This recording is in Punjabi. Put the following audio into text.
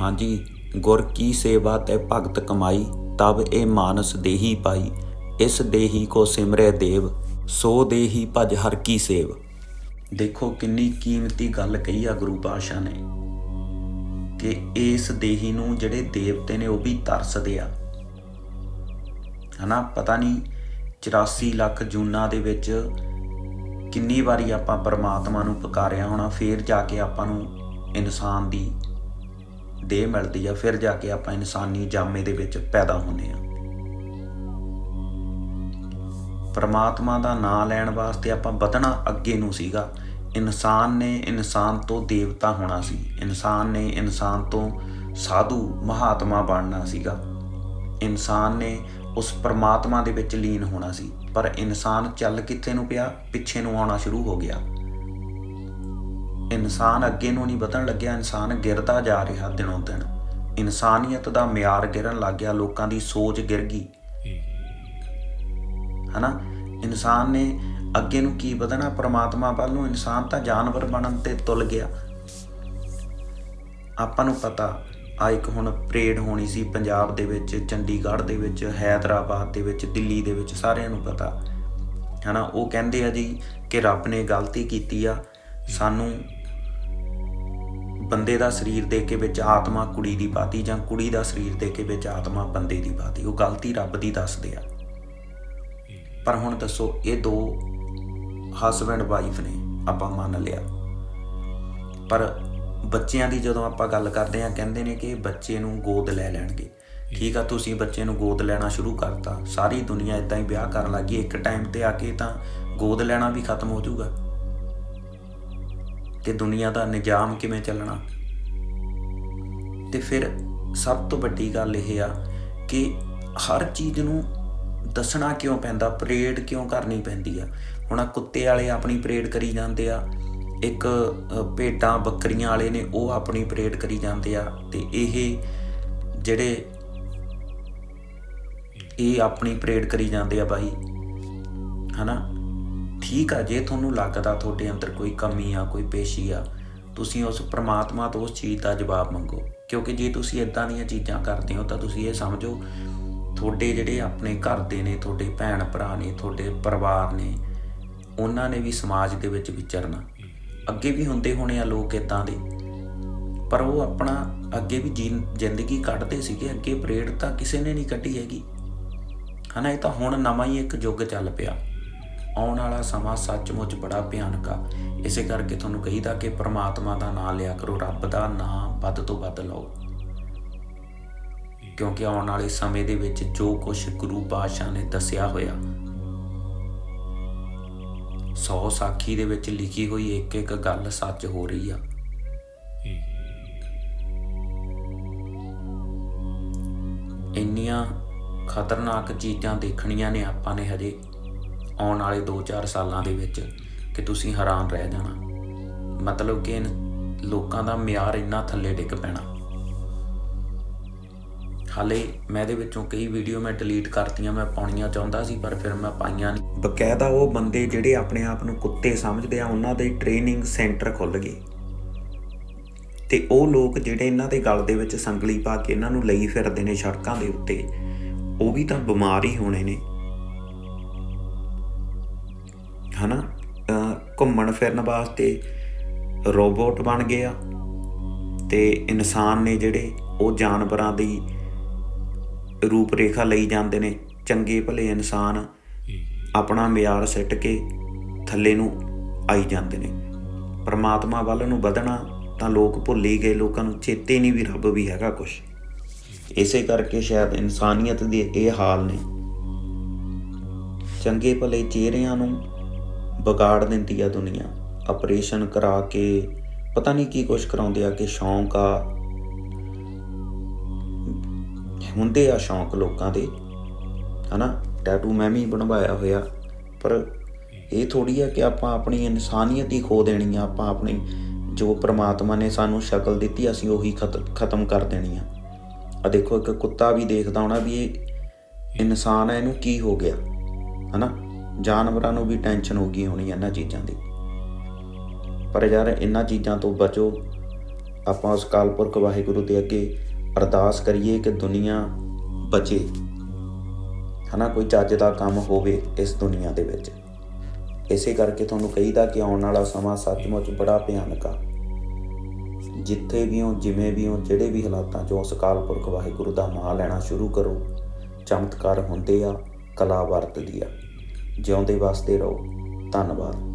ਹਾਂਜੀ, ਗੁਰ ਕੀ ਸੇਵਾ ਤੇ ਭਗਤ ਕਮਾਈ, ਤਬ ਇਹ ਮਾਨਸ ਦੇਹੀ ਪਾਈ, ਇਸ ਦੇਹੀ ਕੋ ਸਿਮਰੇ ਦੇਵ, ਸੋ ਦੇਹੀ ਭਜ ਹਰ ਕੀ ਸੇਵ। ਦੇਖੋ ਕਿੰਨੀ ਕੀਮਤੀ ਗੱਲ ਕਹੀ ਆ ਗੁਰੂ ਪਾਤਸ਼ਾਹ ਨੇ, ਕਿ ਇਸ ਦੇਹੀ ਨੂੰ ਜਿਹੜੇ ਦੇਵਤੇ ਨੇ ਉਹ ਵੀ ਤਰਸਦੇ ਆ। ਹਨਾ, ਪਤਾ ਨਹੀਂ 84 ਲੱਖ ਜੂਨਾਂ ਦੇ ਵਿੱਚ ਕਿੰਨੀ ਵਾਰੀ ਆਪਾਂ ਪਰਮਾਤਮਾ ਨੂੰ ਪੁਕਾਰਿਆ ਹੋਣਾ, ਫੇਰ ਜਾ ਕੇ ਆਪਾਂ ਨੂੰ ਇਨਸਾਨ ਦੀ ਦੇਹ ਮਿਲਦੀ ਆ, ਫਿਰ ਜਾ ਕੇ ਆਪਾਂ ਇਨਸਾਨੀ ਜਾਮੇ ਦੇ ਵਿੱਚ ਪੈਦਾ ਹੁੰਨੇ ਆ। ਪਰਮਾਤਮਾ ਦਾ ਨਾਮ ਲੈਣ ਵਾਸਤੇ ਆਪਾਂ ਵਧਣਾ ਅੱਗੇ ਨੂੰ ਸੀਗਾ। ਇਨਸਾਨ ਨੇ ਇਨਸਾਨ ਤੋਂ ਦੇਵਤਾ ਹੋਣਾ ਸੀ। ਇਨਸਾਨ ਨੇ ਇਨਸਾਨ ਤੋਂ ਸਾਧੂ ਮਹਾਤਮਾ ਬਣਨਾ ਸੀਗਾ। ਇਨਸਾਨ ਨੇ ਉਸ ਪਰਮਾਤਮਾ ਦੇ ਵਿੱਚ ਲੀਨ ਹੋਣਾ ਸੀ। ਪਰ ਇਨਸਾਨ ਚੱਲ ਕਿੱਥੇ ਨੂੰ ਪਿਆ? ਪਿੱਛੇ ਨੂੰ ਆਉਣਾ ਸ਼ੁਰੂ ਹੋ ਗਿਆ। ਇਨਸਾਨ ਅੱਗੇ ਨੂੰ ਨਹੀਂ ਵਧਣ ਲੱਗਿਆ, ਇਨਸਾਨ ਗਿਰਦਾ ਜਾ ਰਿਹਾ ਦਿਨੋਂ ਦਿਨ। ਇਨਸਾਨੀਅਤ ਦਾ ਮਿਆਰ ਗਿਰਨ ਲੱਗ ਗਿਆ, ਲੋਕਾਂ ਦੀ ਸੋਚ ਗਿਰ ਗਈ। ਹਨਾ? ਇਨਸਾਨ ਨੇ ਅੱਗੇ ਨੂੰ ਕੀ ਵਧਣਾ? ਪ੍ਰਮਾਤਮਾ ਵੱਲ ਨੂੰ ਇਨਸਾਨ ਤਾਂ ਜਾਨਵਰ ਬਣਨ ਤੇ ਤੁਲ ਗਿਆ। ਆਪਾਂ ਨੂੰ ਪਤਾ, ਆ ਇੱਕ ਹੁਣ ਪਰੇਡ ਹੋਣੀ ਸੀ ਪੰਜਾਬ ਦੇ ਵਿੱਚ, ਚੰਡੀਗੜ੍ਹ ਦੇ ਵਿੱਚ, ਹੈਦਰਾਬਾਦ ਦੇ ਵਿੱਚ, ਦਿੱਲੀ ਦੇ ਵਿੱਚ, ਸਾਰਿਆਂ ਨੂੰ ਪਤਾ। ਹਨਾ? ਉਹ ਕਹਿੰਦੇ ਆ ਜੀ ਕਿ ਰੱਬ ਨੇ ਗਲਤੀ ਕੀਤੀ ਆ। ਸਾਨੂੰ ਬੰਦੇ ਦਾ ਸਰੀਰ ਦੇ ਕੇ ਵਿੱਚ ਆਤਮਾ ਕੁੜੀ ਦੀ ਪਾਤੀ ਜਾਂ ਕੁੜੀ ਦਾ ਸਰੀਰ ਦੇ ਕੇ ਵਿੱਚ ਆਤਮਾ ਬੰਦੇ ਦੀ ਪਾਤੀ ਉਹ ਗਲਤੀ ਰੱਬ ਦੀ ਦੱਸਦੇ ਆ। ਪਰ ਹੁਣ ਦੱਸੋ, ਇਹ ਦੋ ਹਸਬੰਡ ਵਾਈਫ ਨੇ ਆਪਾਂ ਮੰਨ ਲਿਆ। ਪਰ ਬੱਚਿਆਂ ਦੀ ਜਦੋਂ ਆਪਾਂ ਗੱਲ ਕਰਦੇ ਆ ਕਹਿੰਦੇ ਨੇ ਕਿ ਬੱਚੇ ਨੂੰ ਗੋਦ ਲੈ ਲੈਣਗੇ। ਠੀਕ ਆ, ਤੁਸੀਂ ਬੱਚੇ ਨੂੰ ਗੋਦ ਲੈਣਾ ਸ਼ੁਰੂ ਕਰਤਾ, ਸਾਰੀ ਦੁਨੀਆ ਇਦਾਂ ਹੀ ਵਿਆਹ ਕਰਨ ਲੱਗੀ, ਇੱਕ ਟਾਈਮ ਤੇ ਆ ਕੇ ਤਾਂ ਗੋਦ ਲੈਣਾ ਵੀ ਖਤਮ ਹੋ ਜਾਊਗਾ। ਤੇ ਦੁਨੀਆ ਦਾ ਨਿਜ਼ਾਮ ਕਿਵੇਂ ਚੱਲਣਾ। ਤੇ ਫਿਰ ਸਭ ਤੋਂ ਵੱਡੀ ਗੱਲ ਇਹ ਆ ਕਿ ਹਰ ਚੀਜ਼ ਨੂੰ ਦੱਸਣਾ ਕਿਉਂ ਪੈਂਦਾ ਪਰੇਡ ਕਿਉਂ ਕਰਨੀ ਪੈਂਦੀ ਆ। ਹੁਣ ਆ ਕੁੱਤੇ ਵਾਲੇ ਆਪਣੀ ਪਰੇਡ ਕਰੀ ਜਾਂਦੇ ਆ ਇੱਕ ਅ, ਭੇਡਾਂ ਬੱਕਰੀਆਂ ਵਾਲੇ ਨੇ ਉਹ ਆਪਣੀ ਪਰੇਡ ਕਰੀ ਜਾਂਦੇ ਆ ਤੇ ਇਹ ਜਿਹੜੇ ਇਹ ਆਪਣੀ ਪਰੇਡ ਕਰੀ ਜਾਂਦੇ ਆ ਬਾਈ ਹਨਾ? ਠੀਕ ਆ, ਜੇ ਤੁਹਾਨੂੰ ਲੱਗਦਾ ਤੁਹਾਡੇ ਅੰਦਰ ਕੋਈ ਕਮੀ ਆ, ਕੋਈ ਪੇਸ਼ੀ ਆ, ਤੁਸੀਂ ਉਸ ਪ੍ਰਮਾਤਮਾ ਤੋਂ ਉਸ ਚੀਜ਼ ਦਾ ਜਵਾਬ ਮੰਗੋ। ਕਿਉਂਕਿ ਜੇ ਤੁਸੀਂ ਇਦਾਂ ਦੀਆਂ ਚੀਜ਼ਾਂ ਕਰਦੇ ਹੋ ਤਾਂ ਤੁਸੀਂ ਇਹ ਸਮਝੋ, ਤੁਹਾਡੇ ਜਿਹੜੇ ਆਪਣੇ ਘਰ ਦੇ ਨੇ, ਤੁਹਾਡੇ ਭੈਣ ਭਰਾ ਨੇ, ਤੁਹਾਡੇ ਪਰਿਵਾਰ ਨੇ, ਉਹਨਾਂ ਨੇ ਵੀ ਸਮਾਜ ਦੇ ਵਿੱਚ ਵਿਚਰਨਾ। ਅੱਗੇ ਵੀ ਹੁੰਦੇ ਹੋਣੇ ਆ ਲੋਕ ਇਦਾਂ ਦੇ। ਪਰ ਉਹ ਆਪਣਾ ਅੱਗੇ ਵੀ ਜੀਨ- ਜ਼ਿੰਦਗੀ ਕੱਢਦੇ ਸੀਗੇ, ਅੱਗੇ ਪਰੇਡ ਤਾਂ ਕਿਸੇ ਨੇ ਨਹੀਂ ਕੱਢੀ ਹੈਗੀ। ਹਨਾ, ਇਹ ਤਾਂ ਹੁਣ ਨਵਾਂ ਹੀ ਇੱਕ ਯੁੱਗ ਚੱਲ ਪਿਆ। ਆਉਣ ਵਾਲਾ ਸਮਾਂ ਸੱਚਮੁੱਚ ਬੜਾ ਭਿਆਨਕ ਆ। ਇਸੇ ਕਰਕੇ ਤੁਹਾਨੂੰ ਕਹੀਦਾ ਕਿ ਪ੍ਰਮਾਤਮਾ ਦਾ ਨਾਮ ਲਿਆ ਕਰੋ, ਰੱਬ ਦਾ ਨਾਮ ਵੱਧ ਤੋਂ ਵੱਧ ਲਓ। ਕਿਉਂਕਿ ਆਉਣ ਵਾਲੇ ਸਮੇਂ ਦੇ ਵਿੱਚ ਜੋ ਕੁਝ ਗੁਰੂ ਪਾਤਸ਼ਾਹ ਨੇ ਦੱਸਿਆ ਹੋਇਆ, ਸੌ ਸਾਖੀ ਦੇ ਵਿੱਚ ਲਿਖੀ ਹੋਈ ਇੱਕ ਇੱਕ ਗੱਲ ਸੱਚ ਹੋ ਰਹੀ ਆ। ਇੰਨੀਆਂ ਖਤਰਨਾਕ ਚੀਜ਼ਾਂ ਦੇਖਣੀਆਂ ਨੇ ਆਪਾਂ ਨੇ ਹਜੇ। ਆਉਣ ਵਾਲੇ 2-4 ਸਾਲਾਂ ਦੇ ਵਿੱਚ ਕਿ ਤੁਸੀਂ ਹੈਰਾਨ ਰਹਿ ਜਾਣਾ। ਮਤਲਬ ਕਿ ਲੋਕਾਂ ਦਾ ਮਿਆਰ ਇੰਨਾ ਥੱਲੇ ਡਿੱਗ ਪੈਣਾ। ਹਾਲੇ ਮੈਂ ਇਹਦੇ ਵਿੱਚੋਂ ਕਈ ਵੀਡੀਓ ਮੈਂ ਡਿਲੀਟ ਕਰਤੀਆਂ, ਮੈਂ ਪਾਉਣੀਆਂ ਚਾਹੁੰਦਾ ਸੀ, ਪਰ ਫਿਰ ਮੈਂ ਪਾਈਆਂ ਨਹੀਂ। ਬਕਾਇਦਾ ਉਹ ਬੰਦੇ ਜਿਹੜੇ ਆਪਣੇ ਆਪ ਨੂੰ ਕੁੱਤੇ ਸਮਝਦੇ ਆ, ਉਹਨਾਂ ਦੇ ਟ੍ਰੇਨਿੰਗ ਸੈਂਟਰ ਖੁੱਲ ਗਏ। ਤੇ ਉਹ ਲੋਕ ਜਿਹੜੇ ਇਹਨਾਂ ਦੇ ਗਲ ਦੇ ਵਿੱਚ ਸੰਗਲੀ ਪਾ ਕੇ ਇਹਨਾਂ ਨੂੰ ਲਈ ਫਿਰਦੇ ਨੇ ਸੜਕਾਂ ਦੇ ਉੱਤੇ, ਉਹ ਵੀ ਤਾਂ ਬਿਮਾਰ ਹੀ ਹੋਣੇ ਨੇ। ਹਨਾ? ਅਹ ਘੁੰਮਣ ਫਿਰਨ ਵਾਸਤੇ ਰੋਬੋਟ ਬਣ ਗਏ ਆ। ਤੇ ਇਨਸਾਨ ਨੇ ਜਿਹੜੇ ਉਹ ਜਾਨਵਰਾਂ ਦੀ ਰੂਪ ਰੇਖਾ ਲਈ ਜਾਂਦੇ ਨੇ, ਚੰਗੇ ਭਲੇ ਇਨਸਾਨ ਆਪਣਾ ਮਿਆਰ ਸਿੱਟ ਕੇ ਥੱਲੇ ਨੂੰ ਆਈ ਜਾਂਦੇ ਨੇ। ਪਰਮਾਤਮਾ ਵੱਲ ਨੂੰ ਵਧਣਾ ਤਾਂ ਲੋਕ ਭੁੱਲ ਹੀ ਗਏ, ਲੋਕਾਂ ਨੂੰ ਚੇਤੇ ਨਹੀਂ ਵੀ ਰੱਬ ਵੀ ਹੈਗਾ ਕੁਝ ਇਸੇ ਕਰਕੇ ਸ਼ਾਇਦ ਇਨਸਾਨੀਅਤ ਦੇ ਇਹ ਹਾਲ ਨੇ। ਚੰਗੇ ਭਲੇ ਚਿਹਰਿਆਂ ਨੂੰ ਵਿਗਾੜ ਦਿੰਦੀ ਆ ਦੁਨੀਆ। ਆਪਰੇਸ਼ਨ ਕਰਾ ਕੇ, ਪਤਾ ਨਹੀਂ ਕੀ ਕੁਛ ਕਰਾਉਂਦੇ ਆ ਕਿ ਸ਼ੌਂਕ ਆ। ਹੁੰਦੇ ਆ ਸ਼ੌਂਕ ਲੋਕਾਂ ਦੇ, ਹਨਾ? ਟੈਟੂ ਮੈਂ ਵੀ ਬਣਵਾਇਆ ਹੋਇਆ, ਪਰ ਇਹ ਥੋੜੀ ਆ ਕਿ ਆਪਾਂ ਆਪਣੀ ਇਨਸਾਨੀਅਤ ਹੀ ਖੋ ਦੇਣੀ ਆ, ਆਪਾਂ ਆਪਣੀ ਜੋ ਪ੍ਰਮਾਤਮਾ ਨੇ ਸਾਨੂੰ ਸ਼ਕਲ ਦਿੱਤੀ, ਅਸੀਂ ਉਹੀ ਖਤ- ਖਤਮ ਕਰ ਦੇਣੀ ਆ। ਆ ਦੇਖੋ, ਇੱਕ ਕੁੱਤਾ ਵੀ ਦੇਖਦਾ ਹੋਣਾ ਵੀ ਇਹ ਇਨਸਾਨ ਹੈ ਇਹਨੂੰ ਕੀ ਹੋ ਗਿਆ, ਹਨਾ? ਜਾਨਵਰਾਂ ਨੂੰ ਵੀ ਟੈਨਸ਼ਨ ਹੋ ਗਈ ਹੋਣੀ ਇਹਨਾਂ ਚੀਜ਼ਾਂ ਦੀ। ਪਰ ਯਾਰ ਇਹਨਾਂ ਚੀਜ਼ਾਂ ਤੋਂ ਬਚੋ। ਆਪਾਂ ਉਸ ਕਾਲਪੁਰਖ ਵਾਹਿਗੁਰੂ ਦੇ ਅੱਗੇ ਅਰਦਾਸ ਕਰੀਏ ਕਿ ਦੁਨੀਆ ਬਚੇ। ਹਨਾ, ਕੋਈ ਚੱਜ ਦਾ ਕੰਮ ਹੋਵੇ ਇਸ ਦੁਨੀਆ ਦੇ ਵਿੱਚ। ਇਸੇ ਕਰਕੇ ਤੁਹਾਨੂੰ ਕਹੀਦਾ ਕਿ ਆਉਣ ਵਾਲਾ ਸਮਾਂ ਸੱਚਮੁੱਚ ਬੜਾ ਭਿਆਨਕ ਆ। ਜਿੱਥੇ ਵੀ ਹੋ, ਜਿਵੇਂ ਵੀ ਹੋ, ਜਿਹੜੇ ਵੀ ਹਾਲਾਤਾਂ 'ਚੋਂ ਉਸ ਕਾਲਪੁਰਖ ਵਾਹਿਗੁਰੂ ਦਾ ਨਾਮ ਲੈਣਾ ਸ਼ੁਰੂ ਕਰੋ। ਚਮਤਕਾਰ ਹੁੰਦੇ ਆ, ਕਲਾ ਵਰਤਦੀ ਆ। ਜਿਉਂਦੇ ਵਾਸਤੇ ਰਹੋ। ਧੰਨਵਾਦ।